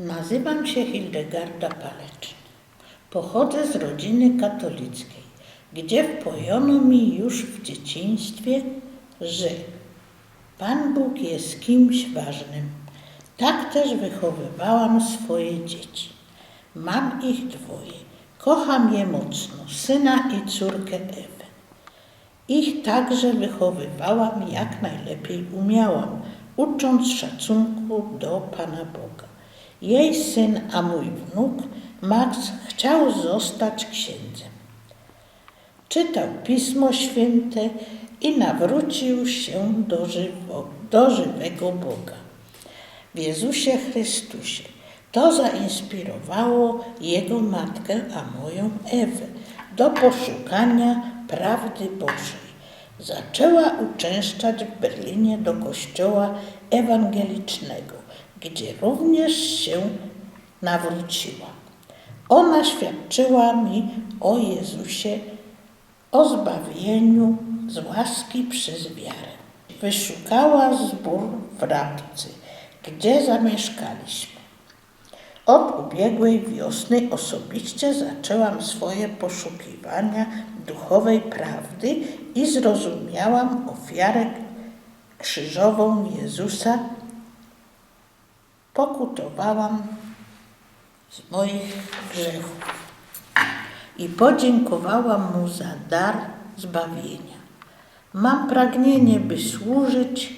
Nazywam się Hildegarda Paleczny. Pochodzę z rodziny katolickiej, gdzie wpojono mi już w dzieciństwie, że Pan Bóg jest kimś ważnym. Tak też wychowywałam swoje dzieci. Mam ich dwoje. Kocham je mocno, syna i córkę Ewę. Ich także wychowywałam jak najlepiej umiałam, ucząc szacunku do Pana Boga. Jej syn, a mój wnuk, Max, chciał zostać księdzem. Czytał Pismo Święte i nawrócił się do, żywo, do żywego Boga. W Jezusie Chrystusie. To zainspirowało jego matkę, a moją Ewę, do poszukania prawdy Bożej. Zaczęła uczęszczać w Berlinie do kościoła ewangelicznego, gdzie również się nawróciła. Ona świadczyła mi o Jezusie, o zbawieniu z łaski przez wiarę. Wyszukała zbór w Rabcy, gdzie zamieszkaliśmy. Od ubiegłej wiosny osobiście zaczęłam swoje poszukiwania duchowej prawdy i zrozumiałam ofiarę krzyżową Jezusa. Pokutowałam z moich grzechów i podziękowałam Mu za dar zbawienia. Mam pragnienie, by służyć,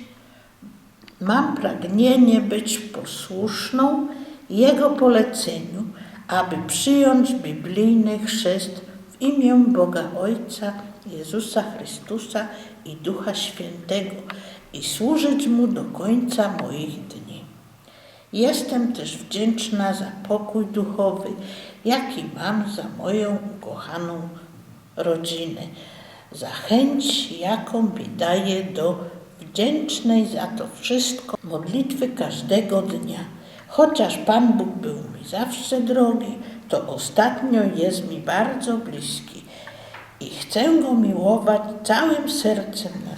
mam pragnienie być posłuszną Jego poleceniu, aby przyjąć biblijny chrzest w imię Boga Ojca, Jezusa Chrystusa i Ducha Świętego i służyć Mu do końca moich dni. Jestem też wdzięczna za pokój duchowy, jaki mam za moją ukochaną rodzinę, za chęć, jaką mi daje do wdzięcznej za to wszystko modlitwy każdego dnia. Chociaż Pan Bóg był mi zawsze drogi, to ostatnio jest mi bardzo bliski i chcę Go miłować całym sercem na